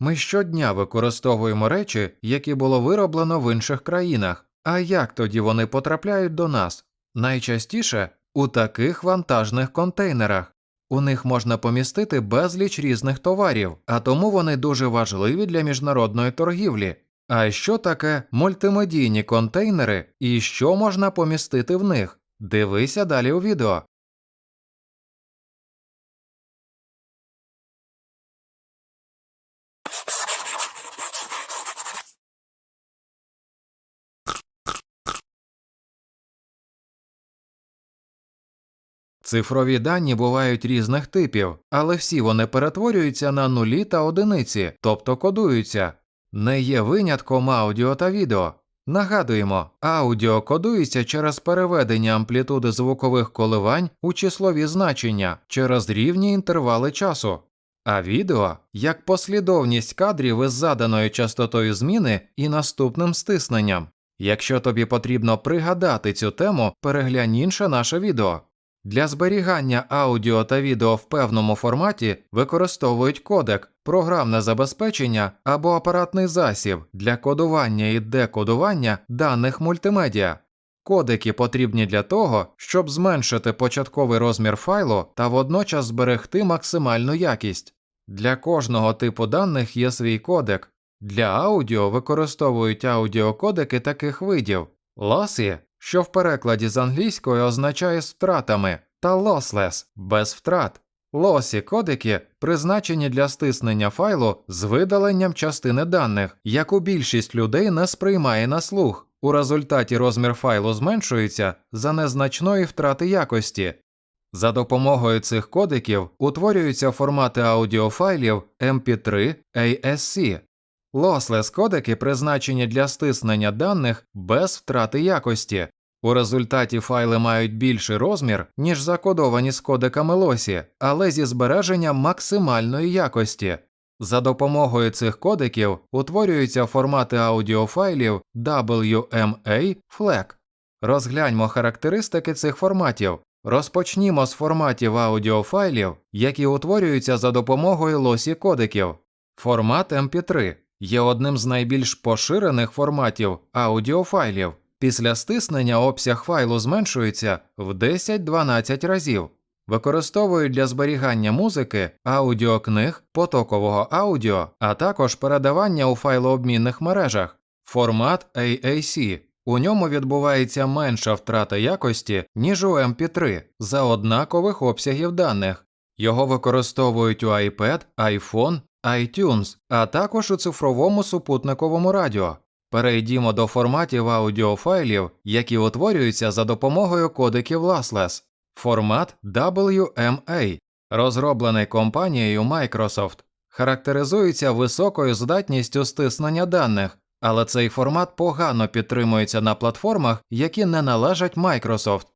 Ми щодня використовуємо речі, які було вироблено в інших країнах. А як тоді вони потрапляють до нас? Найчастіше у таких вантажних контейнерах. У них можна помістити безліч різних товарів, а тому вони дуже важливі для міжнародної торгівлі. А що таке мультимедійні контейнери і що можна помістити в них? Дивися далі у відео. Цифрові дані бувають різних типів, але всі вони перетворюються на нулі та одиниці, тобто кодуються. Не є винятком аудіо та відео. Нагадуємо, аудіо кодується через переведення амплітуди звукових коливань у числові значення через рівні інтервали часу, а відео як послідовність кадрів із заданою частотою зміни і наступним стисненням. Якщо тобі потрібно пригадати цю тему, переглянь інше наше відео. Для зберігання аудіо та відео в певному форматі використовують кодек, програмне забезпечення або апаратний засіб для кодування і декодування даних мультимедіа. Кодеки потрібні для того, щоб зменшити початковий розмір файлу та водночас зберегти максимальну якість. Для кожного типу даних є свій кодек. Для аудіо використовують аудіокодеки таких видів: Lossy, що в перекладі з англійської означає з втратами, та lossless – без втрат. Лосі кодеки призначені для стиснення файлу з видаленням частини даних, яку більшість людей не сприймає на слух. У результаті розмір файлу зменшується за незначної втрати якості. За допомогою цих кодеків утворюються формати аудіофайлів MP3 ASC. Lossless кодеки призначені для стиснення даних без втрати якості. У результаті файли мають більший розмір, ніж закодовані з кодеками лосі, але зі збереженням максимальної якості. За допомогою цих кодеків утворюються формати аудіофайлів WMA FLAC. Розгляньмо характеристики цих форматів. Розпочнімо з форматів аудіофайлів, які утворюються за допомогою лосі кодеків. Формат MP3 є одним з найбільш поширених форматів аудіофайлів. Після стиснення обсяг файлу зменшується в 10-12 разів. Використовують для зберігання музики, аудіокниг, потокового аудіо, а також передавання у файлообмінних мережах. Формат AAC. У ньому відбувається менша втрата якості, ніж у MP3 за однакових обсягів даних. Його використовують у iPad, iPhone, iTunes, а також у цифровому супутниковому радіо. Перейдімо до форматів аудіофайлів, які утворюються за допомогою кодеків Lossless. Формат WMA, розроблений компанією Microsoft, характеризується високою здатністю стиснення даних, але цей формат погано підтримується на платформах, які не належать Microsoft.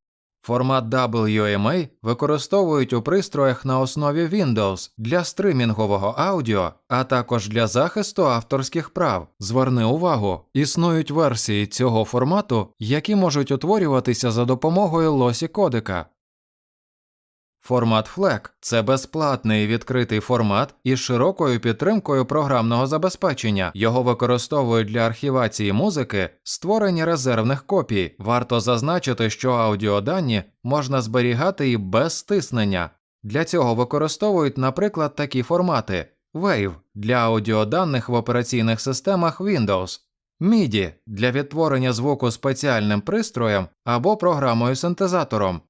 Формат WMA використовують у пристроях на основі Windows для стримінгового аудіо, а також для захисту авторських прав. Зверни увагу, існують версії цього формату, які можуть утворюватися за допомогою лосі кодека. Формат FLAC – це безплатний відкритий формат із широкою підтримкою програмного забезпечення. Його використовують для архівації музики, створення резервних копій. Варто зазначити, що аудіодані можна зберігати і без стиснення. Для цього використовують, наприклад, такі формати: WAV для аудіоданих в операційних системах Windows, MIDI для відтворення звуку спеціальним пристроєм або програмою-синтезатором.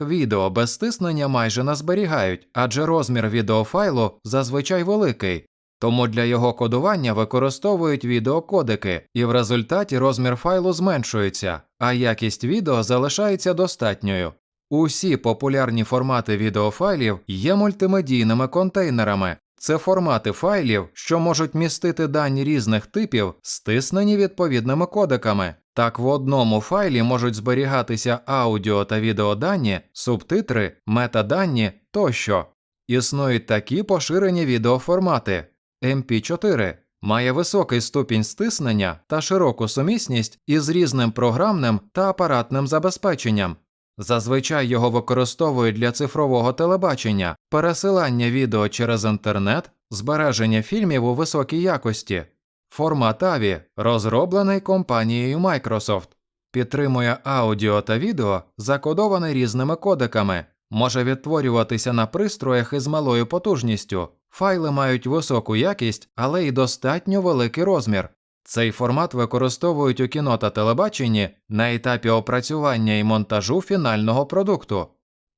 Відео без стиснення майже не зберігають, адже розмір відеофайлу зазвичай великий, тому для його кодування використовують відеокодики, і в результаті розмір файлу зменшується, а якість відео залишається достатньою. Усі популярні формати відеофайлів є мультимедійними контейнерами. Це формати файлів, що можуть містити дані різних типів, стиснені відповідними кодеками. Так в одному файлі можуть зберігатися аудіо та відеодані, субтитри, метадані тощо. Існують такі поширені відеоформати. MP4 має високий ступінь стиснення та широку сумісність із різним програмним та апаратним забезпеченням. Зазвичай його використовують для цифрового телебачення, пересилання відео через інтернет, збереження фільмів у високій якості. Формат AVI розроблений компанією Microsoft. Підтримує аудіо та відео, закодоване різними кодеками, може відтворюватися на пристроях із малою потужністю. Файли мають високу якість, але й достатньо великий розмір. Цей формат використовують у кіно та телебаченні на етапі опрацювання і монтажу фінального продукту.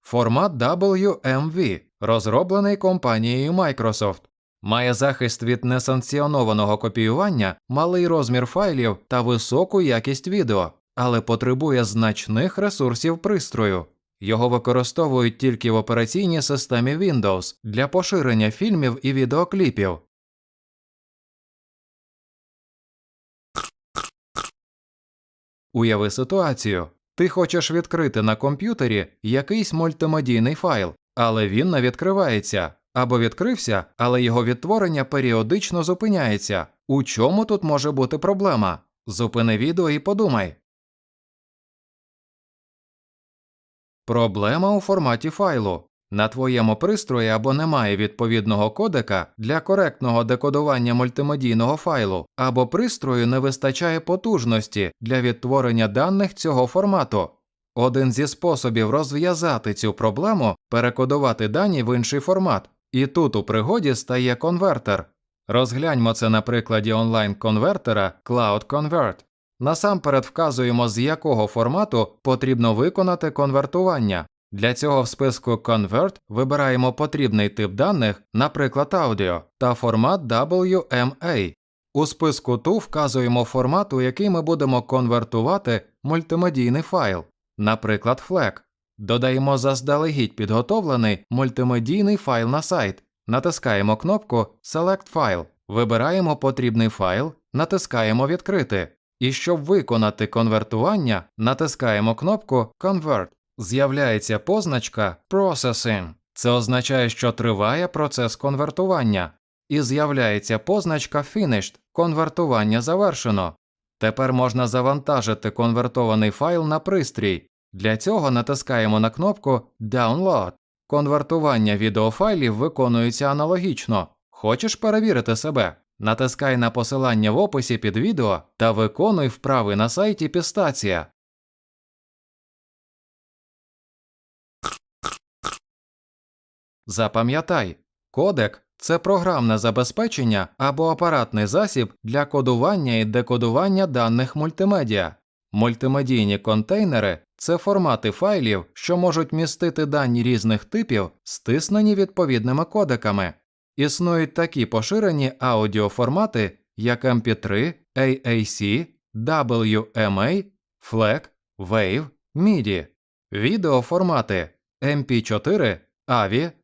Формат WMV розроблений компанією Microsoft. Має захист від несанкціонованого копіювання, малий розмір файлів та високу якість відео, але потребує значних ресурсів пристрою. Його використовують тільки в операційній системі Windows для поширення фільмів і відеокліпів. Уяви ситуацію. Ти хочеш відкрити на комп'ютері якийсь мультимедійний файл, але він не відкривається, або відкрився, але його відтворення періодично зупиняється. У чому тут може бути проблема? Зупини відео і подумай. Проблема у форматі файлу. На твоєму пристрої або немає відповідного кодека для коректного декодування мультимедійного файлу, або пристрою не вистачає потужності для відтворення даних цього формату. Один зі способів розв'язати цю проблему перекодувати дані в інший формат, і тут у пригоді стає конвертер. Розгляньмо це на прикладі онлайн-конвертера Cloud Convert. Насамперед вказуємо, з якого формату потрібно виконати конвертування. Для цього в списку Convert вибираємо потрібний тип даних, наприклад, аудіо, та формат WMA. У списку TU вказуємо формат, у який ми будемо конвертувати мультимедійний файл, наприклад, FLAC. Додаємо заздалегідь підготовлений мультимедійний файл на сайт, натискаємо кнопку Select File, вибираємо потрібний файл, натискаємо Відкрити. І щоб виконати конвертування, натискаємо кнопку Convert. З'являється позначка Processing. Це означає, що триває процес конвертування. І з'являється позначка Finished. Конвертування завершено. Тепер можна завантажити конвертований файл на пристрій. Для цього натискаємо на кнопку Download. Конвертування відеофайлів виконується аналогічно. Хочеш перевірити себе? Натискай на посилання в описі під відео та виконуй вправи на сайті Пістація. Запам'ятай, кодек це програмне забезпечення або апаратний засіб для кодування і декодування даних мультимедіа. Мультимедійні контейнери це формати файлів, що можуть містити дані різних типів, стиснені відповідними кодеками. Існують такі поширені аудіоформати, як MP3, AAC, WMA, FLAC, WAVE, MIDI, відеоформати MP4, AVI,